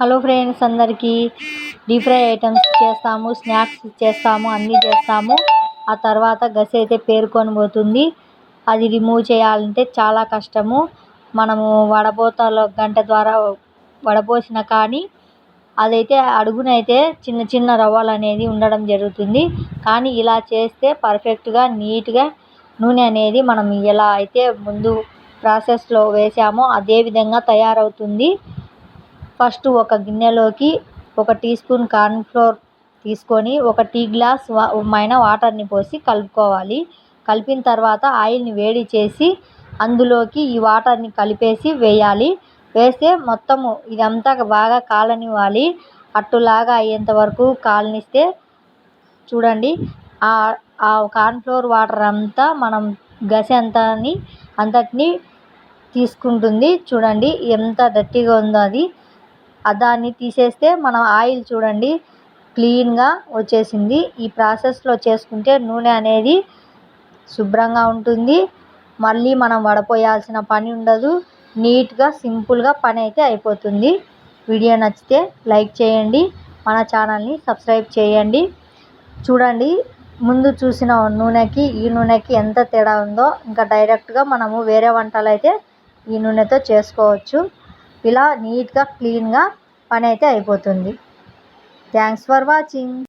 Hello friends అందరికీ deep fry items చేస్తాము snacks చేస్తాము అన్నీ చేస్తాము. ఆ తర్వాత గసి అయితే పేరుకొని పోతుంది. అది రిమూవ్ చేయాలంటే చాలా కష్టము. మనము వడపోతలో గంట ద్వారా వడపోసిన కానీ అదైతే అడుగునైతే చిన్న చిన్న రవ్వలు అనేది ఉండడం జరుగుతుంది. కానీ ఇలా చేస్తే పర్ఫెక్ట్గా నీట్గా నూనె అనేది మనం ఎలా అయితే ముందు ప్రాసెస్లో వేసామో అదే విధంగా తయారవుతుంది. ఫస్ట్ ఒక గిన్నెలోకి ఒక టీ స్పూన్ కార్న్ఫ్లోర్ తీసుకొని ఒక టీ గ్లాస్ మైన వాటర్ని పోసి కలుపుకోవాలి. కలిపిన తర్వాత ఆయిల్ని వేడి చేసి అందులోకి ఈ వాటర్ని కలిపేసి వేయాలి. వేస్తే మొత్తము ఇదంతా బాగా కాలనివ్వాలి. అట్టులాగా అయ్యేంత వరకు కాలనిస్తే చూడండి ఆ కార్న్ఫ్లోర్ వాటర్ అంతా మనం గసె అంతాని అంతటిని తీసుకుంటుంది. చూడండి ఎంత గట్టిగా ఉందో అది. దాన్ని తీసేస్తే మనం ఆయిల్ చూడండి క్లీన్గా వచ్చేసింది. ఈ ప్రాసెస్లో చేసుకుంటే నూనె అనేది శుభ్రంగా ఉంటుంది. మళ్ళీ మనం వడపోయాల్సిన పని ఉండదు. నీట్గా సింపుల్గా పని అయితే అయిపోతుంది. వీడియో నచ్చితే లైక్ చేయండి మన ఛానల్ని సబ్స్క్రైబ్ చేయండి. చూడండి ముందు చూసిన నూనెకి ఈ నూనెకి ఎంత తేడా ఉందో ఇంకా డైరెక్ట్గా మనము వేరే వంటలు అయితే ఈ నూనెతో చేసుకోవచ్చు. ఇలా నీట్గా క్లీన్గా పని అయితే అయిపోతుంది. Thanks for watching.